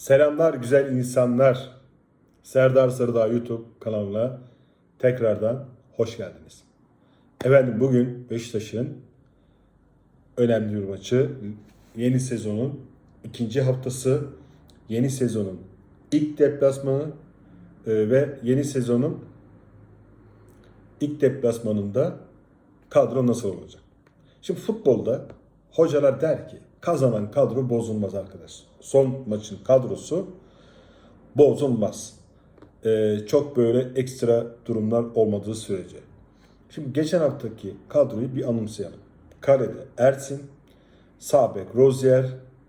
Selamlar güzel insanlar. Serdar Sarıdağ YouTube kanalına tekrardan hoş geldiniz. Efendim bugün Beşiktaş'ın önemli bir maçı. Yeni sezonun ikinci haftası, yeni sezonun ilk deplasmanı e, ve yeni sezonun ilk deplasmanında kadro nasıl olacak? Şimdi futbolda hocalar der ki kazanan kadro bozulmaz arkadaş. Son maçın kadrosu bozulmaz. Ee, çok böyle ekstra durumlar olmadığı sürece. Şimdi geçen haftaki kadroyu bir anımsayalım. Kalede Ersin, sağ bek Rozier,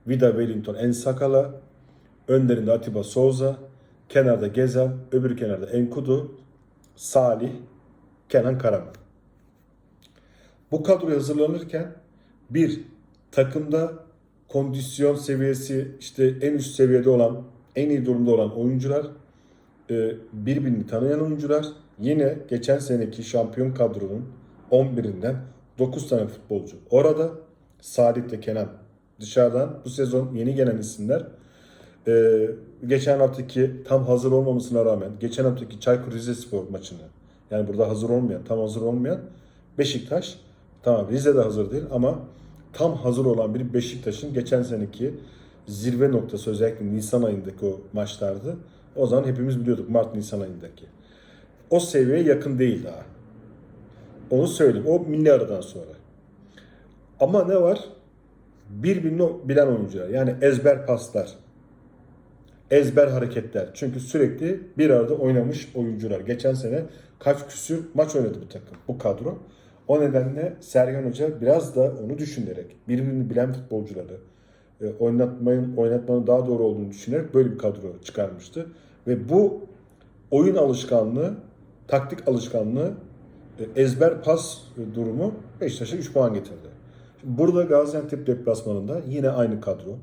Vida Wellington Ensakala, önlerinde Atiba Souza, kenarda Gezel, öbür kenarda Enkudu, Salih, Kenan Karaman. Bu kadro hazırlanırken bir takımda kondisyon seviyesi işte en üst seviyede olan, en iyi durumda olan oyuncular, e, birbirini tanıyan oyuncular, yine geçen seneki şampiyon kadronun 11'inden 9 tane futbolcu. Orada Salih ile Kenan dışarıdan bu sezon yeni gelen isimler. E, geçen haftaki tam hazır olmamasına rağmen geçen haftaki Çaykur Rizespor maçını yani burada hazır olmayan, tam hazır olmayan Beşiktaş tamam Rize'de hazır değil ama tam hazır olan bir Beşiktaş'ın geçen seneki zirve noktası özellikle Nisan ayındaki o maçlardı. O zaman hepimiz biliyorduk Mart-Nisan ayındaki. O seviyeye yakın değil daha. Onu söyleyeyim. O milli aradan sonra. Ama ne var? Birbirini bilen oyuncular. Yani ezber paslar. Ezber hareketler. Çünkü sürekli bir arada oynamış oyuncular. Geçen sene kaç küsür maç oynadı bu takım, bu kadro. O nedenle Sergen Hoca biraz da onu düşünerek, birbirini bilen futbolcuları e, oynatmayın, oynatmanın daha doğru olduğunu düşünerek böyle bir kadro çıkarmıştı. Ve bu oyun alışkanlığı, taktik alışkanlığı, e, ezber pas durumu Beşiktaş'a 3 puan getirdi. Şimdi burada Gaziantep deplasmanında yine aynı kadro.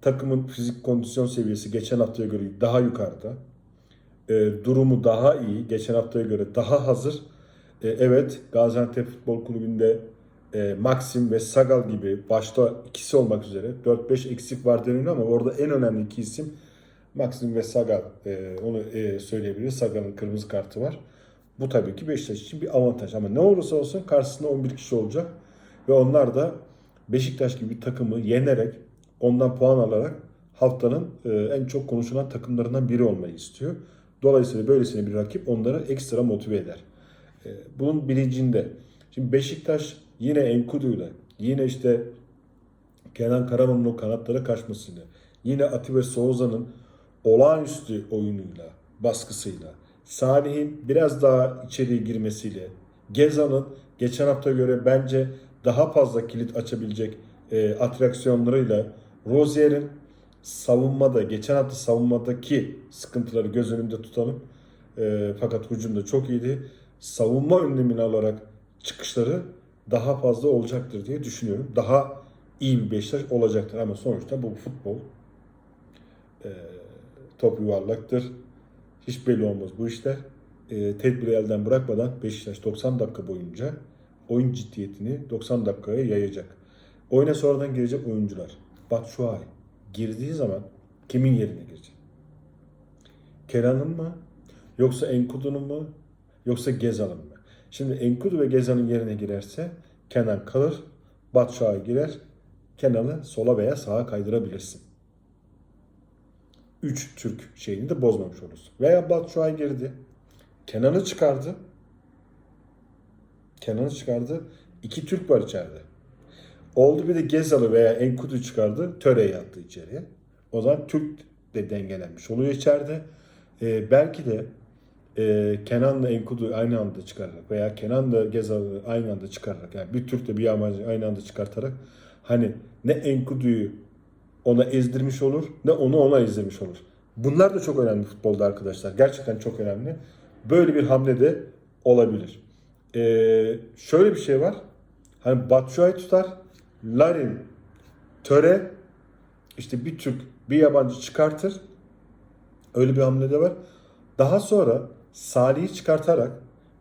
Takımın fizik kondisyon seviyesi geçen haftaya göre daha yukarıda. E, durumu daha iyi, geçen haftaya göre daha hazır. E, evet Gaziantep Futbol Kulübü'nde e, Maxim ve Sagal gibi başta ikisi olmak üzere 4-5 eksik var deniliyor ama orada en önemli iki isim Maxim ve Sagal. E, onu e, söyleyebiliriz. Sagal'ın kırmızı kartı var. Bu tabii ki Beşiktaş için bir avantaj ama ne olursa olsun karşısında 11 kişi olacak ve onlar da Beşiktaş gibi bir takımı yenerek ondan puan alarak haftanın e, en çok konuşulan takımlarından biri olmayı istiyor. Dolayısıyla böylesine bir rakip onları ekstra motive eder. E, bunun bilincinde. Şimdi Beşiktaş yine Enkudu'yla, yine işte Kenan Karaman'ın kanatlara kaçmasıyla, yine Atiba Souza'nın olağanüstü oyunuyla, baskısıyla, Salih'in biraz daha içeriye girmesiyle, Gezal'ın geçen hafta göre bence daha fazla kilit açabilecek e, atraksiyonlarıyla, Rozier'in savunmada, geçen hafta savunmadaki sıkıntıları göz önünde tutalım. E, fakat hücumda çok iyiydi. Savunma önlemini alarak çıkışları daha fazla olacaktır diye düşünüyorum. Daha iyi bir Beşiktaş olacaktır ama sonuçta bu futbol. E, top yuvarlaktır. Hiç belli olmaz bu işler. E, tedbiri elden bırakmadan Beşiktaş 90 dakika boyunca oyun ciddiyetini 90 dakikaya yayacak. Oyuna sonradan girecek oyuncular. Batshuayi girdiği zaman kimin yerine girecek? Kenan'ın mı? Yoksa Enkudu'nun mu? Yoksa Gezal'ın mı? Şimdi Enkudu ve Gezal'ın yerine girerse Kenan kalır. Batshuayi girer. Kenan'ı sola veya sağa kaydırabilirsin. 3 Türk şeyini de bozmamış olursun. Veya Batshuayi girdi. Kenan'ı çıkardı. Kenan'ı çıkardı. İki Türk var içeride. Oldu bir de Gezal'ı veya Enkudu çıkardı. Töre'yi attı içeriye. O zaman Türk de dengelenmiş oluyor içeride. Ee, belki de e, Kenan'la Enkudu aynı anda çıkararak veya Kenan'la Gezal'ı aynı anda çıkararak yani bir Türk de bir yabancı aynı anda çıkartarak hani ne Enkudu'yu ona ezdirmiş olur ne onu ona ezdirmiş olur. Bunlar da çok önemli futbolda arkadaşlar. Gerçekten çok önemli. Böyle bir hamle de olabilir. Ee, şöyle bir şey var. Hani Batshuayi tutar. Larin, Töre işte bir Türk bir yabancı çıkartır. Öyle bir hamle de var. Daha sonra Salih'i çıkartarak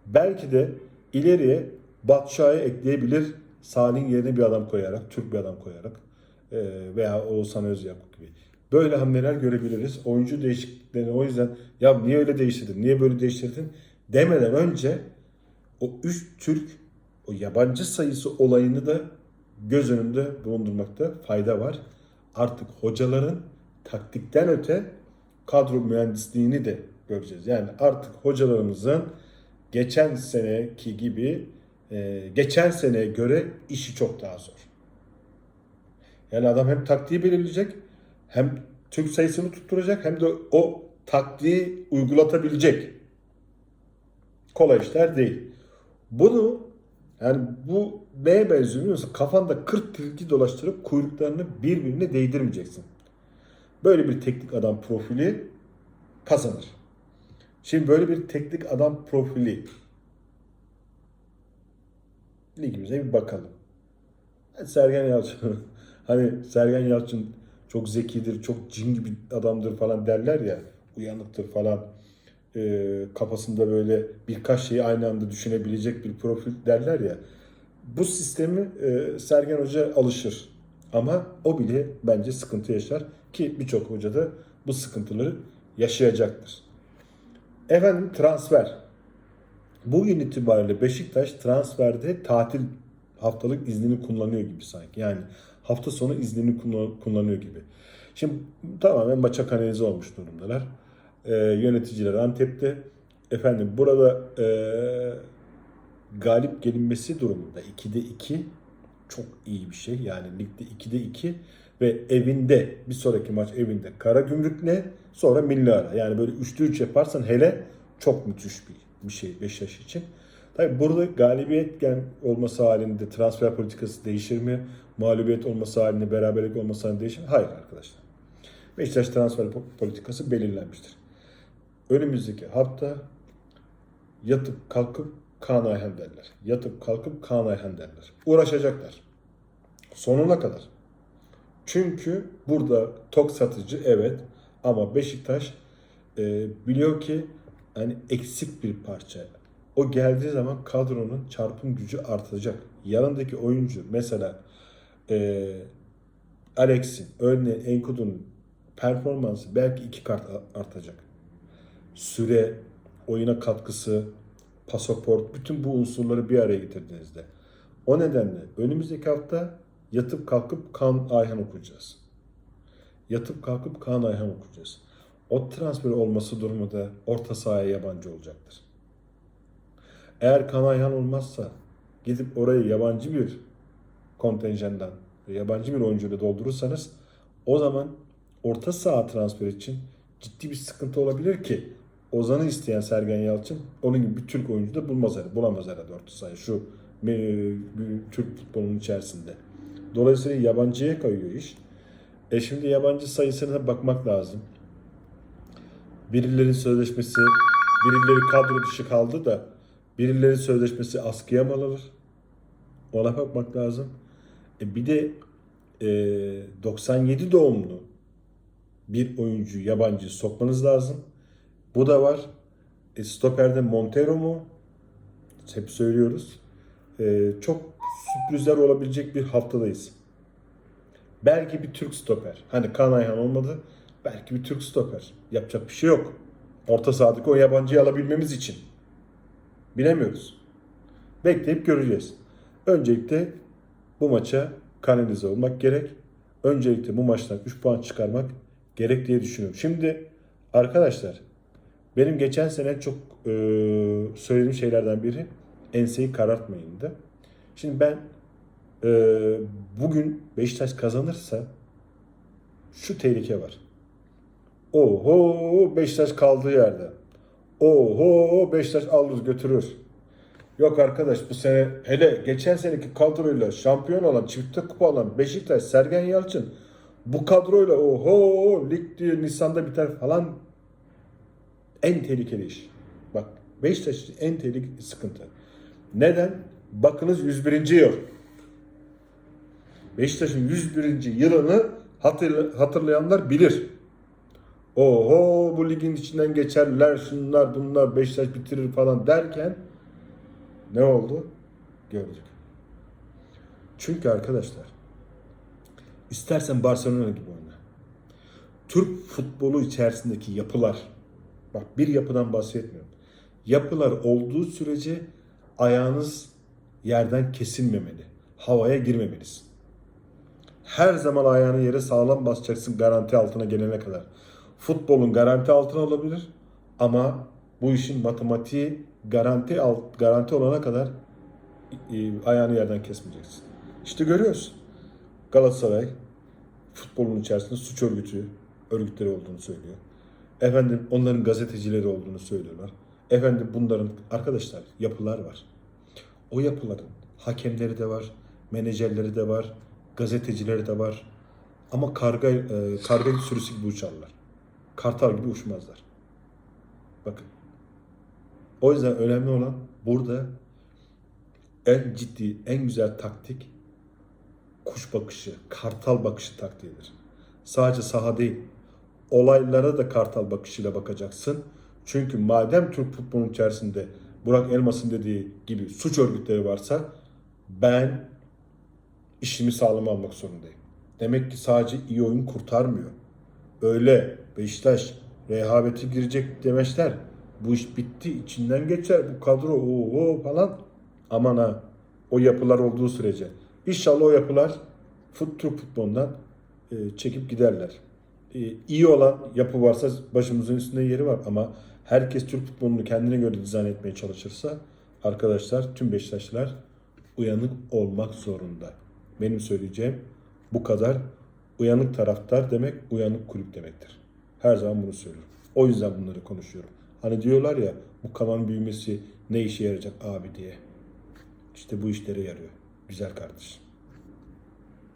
belki de ileriye Batshuayi ekleyebilir. Salih'in yerine bir adam koyarak, Türk bir adam koyarak e, veya Oğuzhan Özyakup gibi. Böyle hamleler görebiliriz. Oyuncu değişikliklerini o yüzden ya niye öyle değiştirdin, niye böyle değiştirdin demeden önce o üç Türk, o yabancı sayısı olayını da göz önünde bulundurmakta fayda var. Artık hocaların taktikten öte kadro mühendisliğini de göreceğiz. Yani artık hocalarımızın geçen seneki gibi e, geçen seneye göre işi çok daha zor. Yani adam hem taktiği belirleyecek hem Türk sayısını tutturacak hem de o taktiği uygulatabilecek. Kolay işler değil. Bunu yani bu neye benziyor biliyor? Kafanda 40 tilki dolaştırıp kuyruklarını birbirine değdirmeyeceksin. Böyle bir teknik adam profili kazanır. Şimdi böyle bir teknik adam profili ligimize bir bakalım. Sergen Yalçın hani Sergen Yalçın çok zekidir, çok cin gibi adamdır falan derler ya. Uyanıktır falan. Ee, kafasında böyle birkaç şeyi aynı anda düşünebilecek bir profil derler ya. Bu sistemi e, Sergen Hoca alışır. Ama o bile bence sıkıntı yaşar ki birçok hoca da bu sıkıntıları yaşayacaktır. Efendim transfer. Bugün itibariyle Beşiktaş transferde tatil haftalık iznini kullanıyor gibi sanki. Yani hafta sonu iznini kullan- kullanıyor gibi. Şimdi tamamen maça kanalize olmuş durumdalar. Ee, yöneticiler Antep'te. Efendim burada e, galip gelinmesi durumunda 2'de 2 çok iyi bir şey. Yani ligde 2'de 2 ve evinde bir sonraki maç evinde Karagümrük'le sonra Milli Ara. Yani böyle 3'te 3 yaparsan hele çok müthiş bir, bir şey Beşiktaş için. Tabii burada galibiyet olması halinde transfer politikası değişir mi? Mağlubiyet olması halinde beraberlik olması halinde değişir mi? Hayır arkadaşlar. Beşiktaş transfer po- politikası belirlenmiştir. Önümüzdeki hafta yatıp kalkıp Kaan Ayhan derler. Yatıp kalkıp Kaan Ayhan derler. Uğraşacaklar. Sonuna kadar. Çünkü burada tok satıcı evet ama Beşiktaş e, biliyor ki hani eksik bir parça. O geldiği zaman kadronun çarpım gücü artacak. Yanındaki oyuncu mesela e, Alex'in, örneğin Enkudu'nun performansı belki iki kat a- artacak. Süre, oyuna katkısı, pasaport, bütün bu unsurları bir araya getirdiğinizde. O nedenle önümüzdeki hafta yatıp kalkıp Kaan Ayhan okuyacağız. Yatıp kalkıp Kaan Ayhan okuyacağız. O transfer olması durumunda orta sahaya yabancı olacaktır. Eğer Kaan Ayhan olmazsa gidip orayı yabancı bir kontenjandan, yabancı bir oyuncuyla doldurursanız o zaman orta saha transfer için ciddi bir sıkıntı olabilir ki Ozan'ı isteyen Sergen Yalçın onun gibi bir Türk oyuncu da bulmaz herhalde. Bulamaz herhalde orta sahaya şu e, Türk futbolunun içerisinde. Dolayısıyla yabancıya kayıyor iş. E şimdi yabancı sayısına bakmak lazım. Birileri sözleşmesi, birileri kadro dışı kaldı da birileri sözleşmesi askıya mı alınır? Ona bakmak lazım. E bir de e, 97 doğumlu bir oyuncu yabancı sokmanız lazım. Bu da var. E, stoperde Montero mu? Hep söylüyoruz. E, çok sürprizler olabilecek bir haftadayız. Belki bir Türk stoper. Hani Kaan Ayhan olmadı. Belki bir Türk stoper. Yapacak bir şey yok. Orta sahadaki o yabancıyı alabilmemiz için. Bilemiyoruz. Bekleyip göreceğiz. Öncelikle bu maça kanalize olmak gerek. Öncelikle bu maçtan 3 puan çıkarmak gerek diye düşünüyorum. Şimdi arkadaşlar benim geçen sene çok e, söylediğim şeylerden biri enseyi karartmayındı. Şimdi ben e, bugün Beşiktaş kazanırsa şu tehlike var. Oho Beşiktaş kaldığı yerde. Oho Beşiktaş alır götürür. Yok arkadaş bu sene hele geçen seneki kadroyla şampiyon olan çifte kupa alan Beşiktaş Sergen Yalçın bu kadroyla oho lig diyor Nisan'da biter falan en tehlikeli iş. Bak Beşiktaş için en tehlikeli sıkıntı. Neden? Bakınız 101. yıl. Beşiktaş'ın 101. yılını hatırla- hatırlayanlar bilir. Oho bu ligin içinden geçerler şunlar bunlar Beşiktaş bitirir falan derken ne oldu? Gördük. Çünkü arkadaşlar istersen Barcelona gibi oyna. Türk futbolu içerisindeki yapılar, bak bir yapıdan bahsetmiyorum. Yapılar olduğu sürece ayağınız yerden kesilmemeli. Havaya girmemelisin. Her zaman ayağını yere sağlam basacaksın garanti altına gelene kadar. Futbolun garanti altına olabilir ama bu işin matematiği garanti alt, garanti olana kadar e, ayağını yerden kesmeyeceksin. İşte görüyorsun. Galatasaray futbolun içerisinde suç örgütü örgütleri olduğunu söylüyor. Efendim onların gazetecileri olduğunu söylüyorlar. Efendim bunların arkadaşlar yapılar var. O yapıların hakemleri de var, menajerleri de var, gazetecileri de var. Ama karga e, karga sürüsü gibi uçarlar. Kartal gibi uçmazlar. Bakın. O yüzden önemli olan burada en ciddi, en güzel taktik kuş bakışı, kartal bakışı taktiğidir. Sadece saha değil, olaylara da kartal bakışıyla bakacaksın. Çünkü madem Türk futbolunun içerisinde Burak Elmas'ın dediği gibi suç örgütleri varsa ben işimi sağlam almak zorundayım. Demek ki sadece iyi oyun kurtarmıyor. Öyle Beşiktaş rehavete girecek demeçler. Bu iş bitti, içinden geçer bu kadro o falan. Aman ha o yapılar olduğu sürece. İnşallah o yapılar fut, Türk futbolundan e, çekip giderler. E, iyi olan yapı varsa başımızın üstünde yeri var ama herkes Türk futbolunu kendine göre dizayn etmeye çalışırsa arkadaşlar tüm Beşiktaşlılar uyanık olmak zorunda. Benim söyleyeceğim bu kadar. Uyanık taraftar demek uyanık kulüp demektir. Her zaman bunu söylüyorum. O yüzden bunları konuşuyorum. Hani diyorlar ya bu kanalın büyümesi ne işe yarayacak abi diye. İşte bu işlere yarıyor. Güzel kardeşim.